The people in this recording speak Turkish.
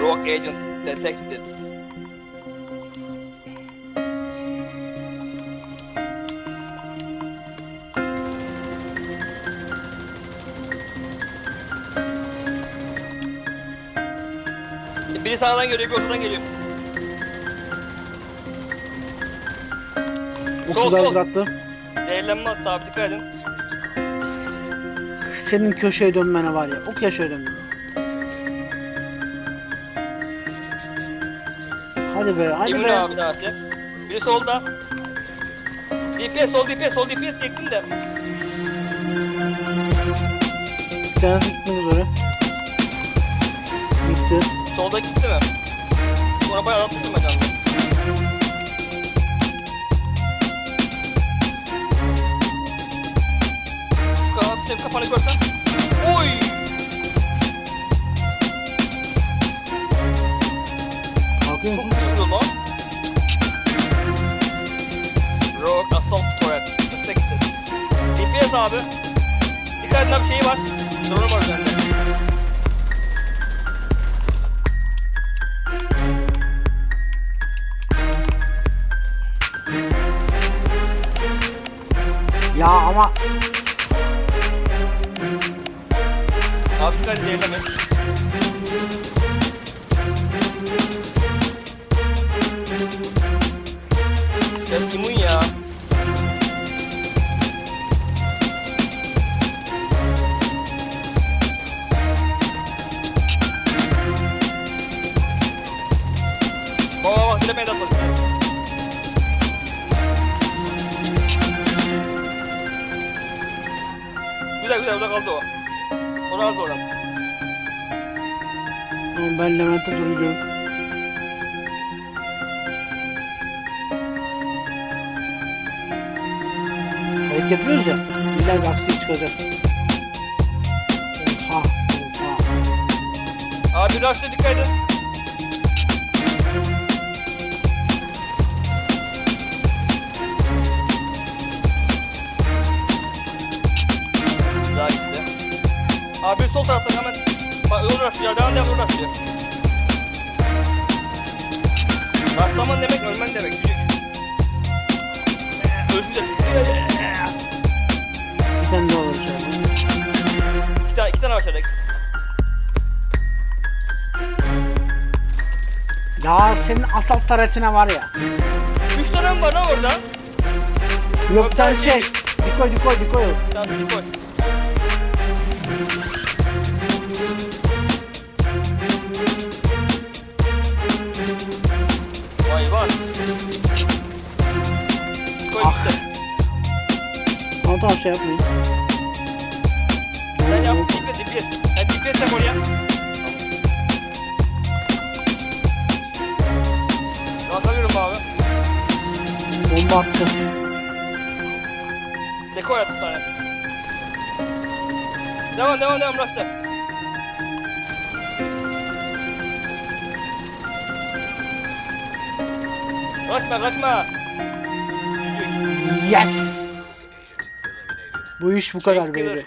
Rogue agent detected. Biri sağdan geliyor, bir ortadan geliyor. Sol, 30 sol. hazırlattı. Attı abi, dikkat edin. Senin köşeye dönmene var ya. O köşeye dönmene. Hadi be, hadi Emin be. abi şey. Biri solda. DPS, sol DPS, sol DPS çektim de. Bir tanesi gitmek üzere. Gitti. Solda gitti mi? Sonra bayağı atmıştım ben canlı. Şu kadar senin kafanı görsen. Abi. Dikkat edin abi şeyi var. Drone var üzerinde. Ya ama Abi dikkat edin ilerleme. Ya imun ya. De atladı. Güzel güzel orada kaldı o. Onu aldı oradan. Oğlum ben Levent'e doğru gidiyorum. Hareket ya. İlla bir aksilik çıkacak. Oha. Oha. Abi rush'ta dikkat edin. Abi sol taraftan hemen Bak yol ya devam devam diyor. Rastlaman demek ölmen demek. Gücük. Ölçü de. Bir tane daha içeride. İki tane, iki tane aşağıdaki. Ya senin asalt taretine var ya. Üç tane mi var lan orada? Yok bir tane şey. Dikoy dikoy dikoy. Tamam bir var. Koy Ah. şey yapmayın. Ben yaptım DPS DPS. Ben yap oraya. Atamıyorum abi. Bomba attı. Deko yap bir tane. Devam devam devam Rasta. Kaçma kaçma. Yes. Bu iş bu kadar baby.